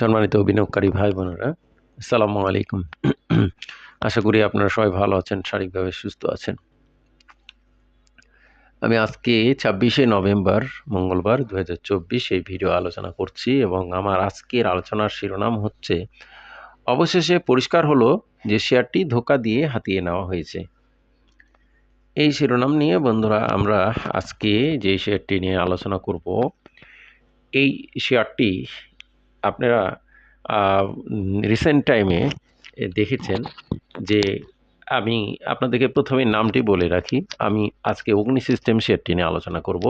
সম্মানিত বিনিয়োগকারী ভাই বোনেরা, আসসালামু আলাইকুম। আশা করি আপনারা সবাই ভালো আছেন, শারীরিকভাবে সুস্থ আছেন। আমি আজকে ছাব্বিশে নভেম্বর, মঙ্গলবার দু হাজার চব্বিশ এই ভিডিও আলোচনা করছি এবং আমার আজকের আলোচনার শিরোনাম হচ্ছে, অবশেষে পরিষ্কার হলো যে শেয়ারটি ধোকা দিয়ে হাতিয়ে নেওয়া হয়েছে। এই শিরোনাম নিয়ে বন্ধুরা আমরা আজকে যে শেয়ারটি নিয়ে আলোচনা করব, এই শেয়ারটি আপনারা রিসেন্ট টাইমে দেখেছেন যে আমি আপনাদেরকে প্রথমে নামটি বলে রাখি। আমি আজকে অগ্নি সিস্টেম শেয়ারটি নিয়ে আলোচনা করব।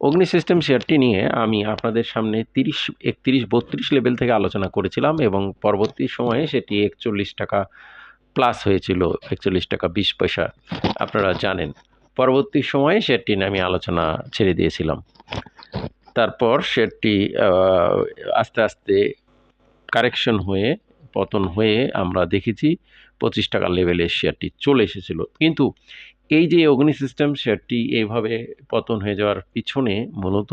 অগ্নি সিস্টেম শেয়ারটি নিয়ে আমি আপনাদের সামনে তিরিশ, একত্রিশ, বত্রিশ লেভেল থেকে আলোচনা করেছিলাম এবং পরবর্তী সময়ে সেটি একচল্লিশ টাকা প্লাস হয়েছিল, একচল্লিশ টাকা বিশ পয়সা। আপনারা জানেন, পরবর্তী সময়ে শেয়ারটি নিয়ে আমি আলোচনা ছেড়ে দিয়েছিলাম। তারপর শেয়ারটি আস্তে আস্তে কারেকশন হয়ে, পতন হয়ে আমরা দেখেছি পঁচিশ টাকার লেভেলে শেয়ারটি চলে এসেছিল। কিন্তু এই যে অগ্নি সিস্টেম শেয়ারটি এইভাবে পতন হয়ে যাওয়ার পিছনে মূলত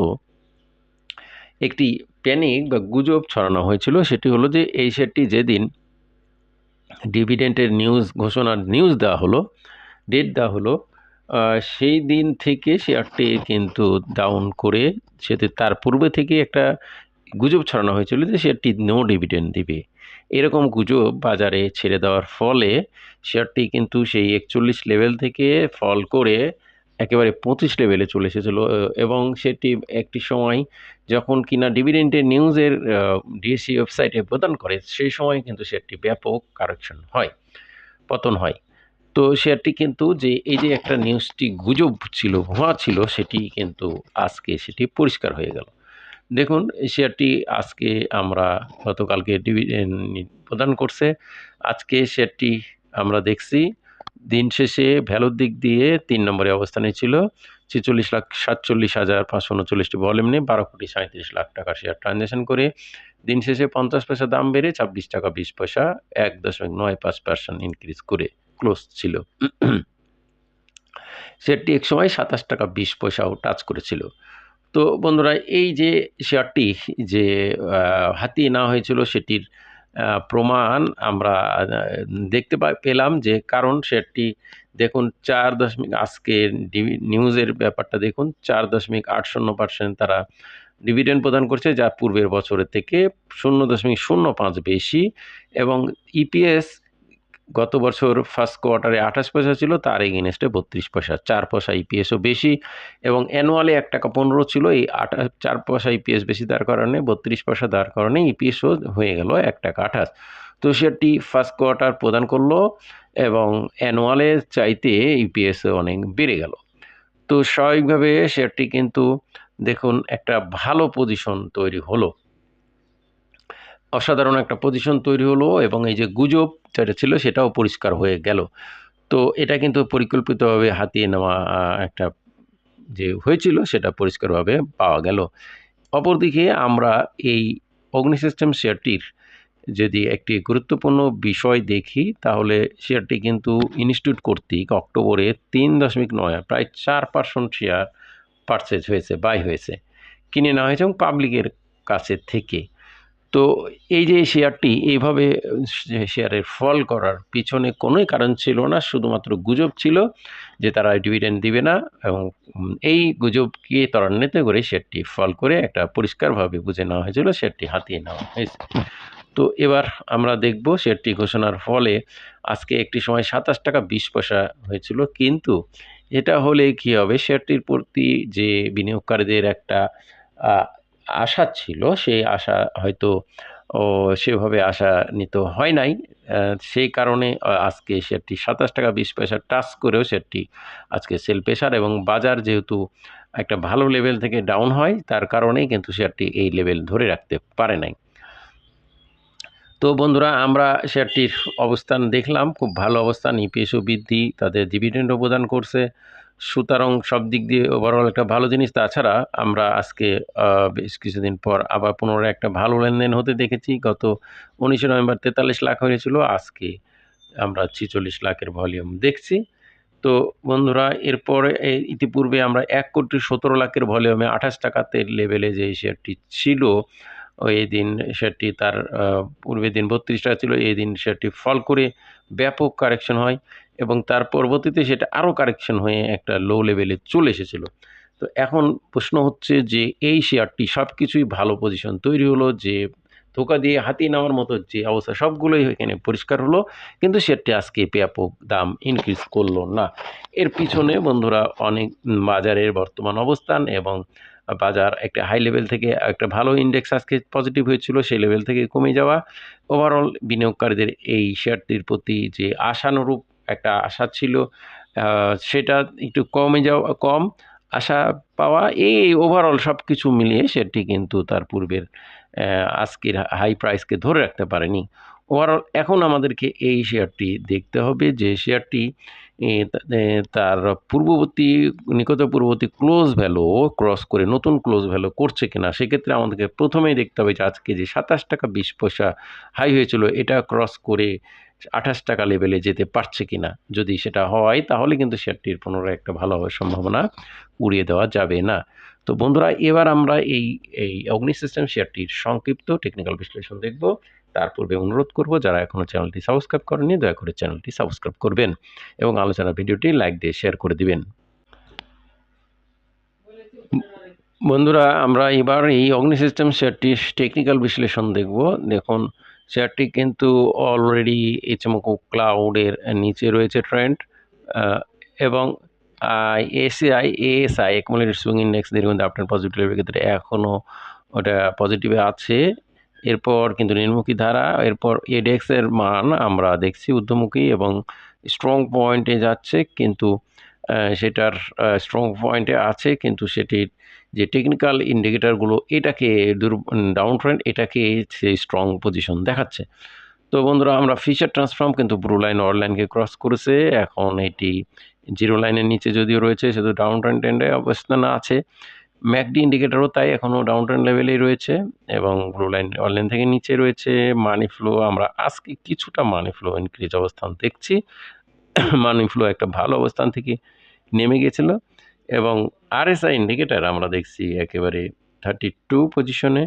একটি প্যানিক বা গুজব ছড়ানো হয়েছিল। সেটি হলো যে এই শেয়ারটি যেদিন ডিভিডেন্টের নিউজ ঘোষণার নিউজ দেওয়া হলো ডেট দেওয়া হলো সেই দিন থেকে শেয়ারটি কিন্তু ডাউন করে সেটি তার পূর্বে থেকে একটা গুজব ছড়ানো হয়েছিল যে শেয়ারটি নো ডিভিডেন্ড দিবে। এরকম গুজব বাজারে ছেড়ে দেওয়ার ফলে শেয়ারটি কিন্তু সেই একচল্লিশ লেভেল থেকে ফল করে একেবারে পঁচিশ লেভেলে চলে এসেছিল এবং সেটি একটি সময় যখন কিনা ডিভিডেন্টের নিউজের ডিএসসি ওয়েবসাইটে প্রদান করে, সেই সময় কিন্তু শেয়ারটি ব্যাপক কারেকশন হয়, পতন হয়। তো শেয়ারটি কিন্তু যে এই যে একটা নিউজটি গুজব ছিল, ভুয়া ছিল, সেটি কিন্তু আজকে সেটি পরিষ্কার হয়ে গেল। দেখুন শেয়ারটি আজকে আমরা গতকালকে প্রদান করছে। আজকে শেয়ারটি আমরা দেখছি, দিন শেষে ভ্যালুর দিক দিয়ে তিন নম্বরে অবস্থানে ছিল। ছেচল্লিশ লাখ সাতচল্লিশ হাজার পাঁচশো উনচল্লিশটি ভলিউম নিয়ে বারো কোটি সাঁত্রিশ লাখ টাকা শেয়ার ট্রানজ্যাকশন করে দিন শেষে পঞ্চাশ পয়সা দাম বেড়ে ছাব্বিশ টাকা বিশ পয়সা এক দশমিক নয় পাঁচ পার্সেন্ট ইনক্রিজ করে ক্লোজ ছিল। শেয়ারটি এক সময় সাতাশ টাকা বিশ পয়সাও টাচ করেছিল। তো বন্ধুরা, এই যে শেয়ারটি যে হাতিয়ে নেওয়া হয়েছিল, সেটির প্রমাণ আমরা দেখতে পেলাম যে কারণ শেয়ারটি দেখুন চার দশমিক, আজকে নিউজের ব্যাপারটা দেখুন, চার দশমিক আট শূন্য পার্সেন্ট তারা ডিভিডেন্ড প্রদান করছে, যা পূর্বের বছরের থেকে শূন্য দশমিক শূন্য পাঁচ বেশি এবং ইপিএস গত বছর ফার্স্ট কোয়ার্টারে আঠাশ পয়সা ছিল, তার এগেনস্টে বত্রিশ পয়সা। চার পয়সা ইপিএসও বেশি এবং অ্যানুয়ালে এক টাকা পনেরো ছিল, এই আঠাশ, চার পয়সা ইপিএস বেশি দেওয়ার কারণে, বত্রিশ পয়সা দেওয়ার কারণে ইপিএসও হয়ে গেল এক টাকা আঠাশ। তো সেটি ফার্স্ট কোয়ার্টার প্রদান করল এবং অ্যানুয়ালের চাইতে ইপিএসও অনেক বেড়ে গেল। তো স্বাভাবিকভাবে শেয়ারটি কিন্তু দেখুন একটা ভালো পজিশন তৈরি হলো। অসাধারণ একটা পজিশন তৈরি হলো এবং এই যে গুজব যেটা ছিল সেটাও পরিষ্কার হয়ে গেল। তো এটা কিন্তু পরিকল্পিতভাবে হাতিয়ে নেওয়া একটা যে হয়েছিল সেটা পরিষ্কারভাবে পাওয়া গেল। অপরদিকে আমরা এই অগ্নি সিস্টেম শেয়ারটির যদি একটি গুরুত্বপূর্ণ বিষয় দেখি, তাহলে শেয়ারটি কিন্তু ইনস্টিটিউট কর্তৃক অক্টোবরে তিন দশমিক নয়, প্রায় চার পার্সেন্ট শেয়ার পারচেজ হয়েছে বাই হয়েছে। কিনে নেওয়া হয়েছে এবং পাবলিকের কাছে থেকে। তো এই যে শেয়ারটি এইভাবে শেয়ারের ফল করার পিছনে কোনোই কারণ ছিল না, শুধুমাত্র গুজব ছিল যে তারা ডিভিডেন্ড দিবে না এবং এই গুজবকে ত্বরান্বিত করে শেয়ারটি ফল করে একটা পরিষ্কারভাবে বুঝে নেওয়া হয়েছিল, শেয়ারটি হাতিয়ে নেওয়া হয়েছে। তো এবার আমরা দেখব শেয়ারটি ঘোষণার ফলে আজকে একটি সময় সাতাশ টাকা বিশ পয়সা হয়েছিল, কিন্তু এটা হলে কি হবে? শেয়ারটির প্রতি যে বিনিয়োগকারীদের একটা আশা ছিল, সেই আশা হয়তো, ও সেভাবে আশা নিত হয় নাই। সেই কারণে আজকে শেয়ারটি সাতাশ টাকা বিশ পয়সা টাচ করেও শেয়ারটি আজকে সেল পেশার এবং বাজার যেহেতু একটা ভালো লেভেল থেকে ডাউন হয়, তার কারণেই কিন্তু শেয়ারটি এই লেভেল ধরে রাখতে পারে নাই। তো বন্ধুরা, আমরা শেয়ারটির অবস্থান দেখলাম। খুব ভালো অবস্থান, ইপিএসও বৃদ্ধি, তাদের ডিভিডেন্ডও প্রদান করছে। সুতরাং সব দিক দিয়ে ওভারঅল একটা ভালো জিনিস। তাছাড়া আমরা আজকে বেশ কিছুদিন পর আবার পুনরায় একটা ভালো লেনদেন হতে দেখেছি। গত উনিশে নভেম্বর তেতাল্লিশ লাখ হয়েছিল, আজকে আমরা ছিচল্লিশ লাখের ভলিউম দেখছি। তো বন্ধুরা, এরপরে ইতিপূর্বে আমরা এক কোটি সতেরো লাখের ভলিউমে আঠাশ টাকাতে লেভেলে যে শেয়ারটি ছিল ওই দিন শেয়ারটি তার পূর্বের দিন বত্রিশ টাকা ছিল, এই দিন শেয়ারটি ফল করে ব্যাপক কারেকশন হয় এবং তার পরবর্তীতে সেটা আরও কারেকশন হয়ে একটা লো লেভেলে চলে এসেছিল। তো এখন প্রশ্ন হচ্ছে যে এই শেয়ারটি সব কিছুই ভালো পজিশন তৈরি হলো, যে ধোকা দিয়ে হাতিয়ে নেওয়ার মতো যে অবস্থা সবগুলোই এখানে পরিষ্কার হলো, কিন্তু শেয়ারটি আজকে ব্যাপক দাম ইনক্রিজ করল না। এর পিছনে বন্ধুরা অনেক বাজারের বর্তমান অবস্থান এবং বাজার, একটা হাই লেভেল থেকে একটা ভালো ইন্ডেক্স আজকে পজিটিভ হয়েছিল, সেই লেভেল থেকে কমে যাওয়া। ওভারঅল বিনিয়োগকারীদের এই শেয়ারটির প্রতি যে আশানুরূপ একটা আশা ছিল সেটা একটু কমে যাওয়া, কম আশা পাওয়া, এই ওভারঅল সব কিছু মিলিয়ে শেয়ারটি কিন্তু তার পূর্বের আজকের হাই প্রাইসকে ধরে রাখতে পারেনি। ওভারঅল এখন আমাদেরকে এই শেয়ারটি দেখতে হবে যে শেয়ারটি তার পূর্ববর্তী নিকট পূর্ববর্তী ক্লোজ ভ্যালু ক্রস করে নতুন ক্লোজ ভ্যালু করছে কিনা, সেক্ষেত্রে আমাদেরকে প্রথমেই দেখতে হবে যে আজকে যে সাতাশ টাকা বিশ পয়সা হাই হয়েছিল, এটা ক্রস করে আঠাশ টাকা লেভেলে যেতে পারছে কিনা। যদি সেটা হয়, তাহলে কিন্তু শেয়ারটির পুনরায় একটা ভালো হওয়ার সম্ভাবনা উড়িয়ে দেওয়া যাবে না। তো বন্ধুরা, এবার আমরা এই এই অগ্নি সিস্টেম শেয়ারটির সংক্ষিপ্ত টেকনিক্যাল বিশ্লেষণ দেখব। তার পূর্বে অনুরোধ করব, যারা এখনও চ্যানেলটি সাবস্ক্রাইব করেনি দয়া করে চ্যানেলটি সাবস্ক্রাইব করবেন এবং আলোচনা ভিডিওটি লাইক দিয়ে শেয়ার করে দিবেন। বন্ধুরা, আমরা এবার এই অগ্নি সিস্টেম শেয়ারটির টেকনিক্যাল বিশ্লেষণ দেখব। দেখুন, শেয়ারটি কিন্তু অলরেডি এইচএমকো ক্লাউডের নিচে রয়েছে ট্রেন্ড এবং ACI ASI accumulated swing index দীর্ঘদিন আপনার পজিটিভ ক্ষেত্রে এখনও ওটা পজিটিভে আছে। এরপর কিন্তু নিম্নমুখী ধারা, এরপর এডেক্সের মান আমরা দেখছি ঊর্ধ্বমুখী এবং স্ট্রং পয়েন্টে যাচ্ছে, কিন্তু সেটার স্ট্রং পয়েন্টে আছে, কিন্তু সেটির যে টেকনিক্যাল ইন্ডিকেটারগুলো এটাকে দুর ডাউন ট্রেন্ড এটাকে সেই স্ট্রং পজিশন দেখাচ্ছে। তো বন্ধুরা, আমরা ফিচার ট্রান্সফর্ম কিন্তু ব্রু লাইন অর লাইনকে ক্রস করেছে, এখন এটি জিরো লাইনের নিচে যদিও রয়েছে শুধু ডাউন ট্রেন্ড ট্রেন্ডে অবস্থান আছে। ম্যাকডি ইন্ডিকেটারও তাই এখনও ডাউন ট্রেন লেভেলেই রয়েছে এবং ব্লু লাইন অল লাইন থেকে নিচে রয়েছে। মানি ফ্লো আমরা আজকে কিছুটা মানি ফ্লো ইনক্রিজ অবস্থান দেখছি। মানি ফ্লো একটা ভালো অবস্থান থেকে নেমে গেছিল এবং আরএসআই ইন্ডিকেটার আমরা দেখছি একেবারে থার্টি টু পজিশনে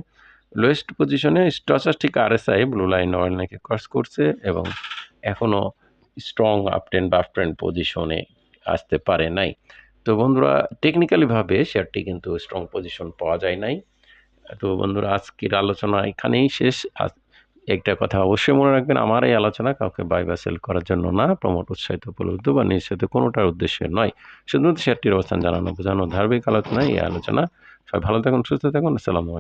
লোয়েস্ট পজিশনে স্টচাস্টিক আরএসআই ব্লু লাইন অয়েল নাকি ক্রস করছে এবং এখনও স্ট্রং আপ ট্রেন্ড বাফ ট্রেন্ড পজিশনে আসতে পারে নাই। তো বন্ধুরা টেকনিক্যালিভাবে শেয়ারটি কিন্তু স্ট্রং পজিশন পাওয়া যায় নাই। তো বন্ধুরা, আজকের আলোচনা এখানেই শেষ। একটা কথা অবশ্যই মনে রাখবেন, আমার এই আলোচনা কাউকে বাই বা সেল করার জন্য না প্রমোট উৎসাহিত, উপলব্ধ বা নিশ্চিত কোনোটার উদ্দেশ্য নয়। শুধুমাত্র শেয়ারটির অবস্থান জানানো, বোঝানো ধার্মিক আলোচনা, এই আলোচনা। সবাই ভালো থাকুন, সুস্থ থাকুন, আসসালামু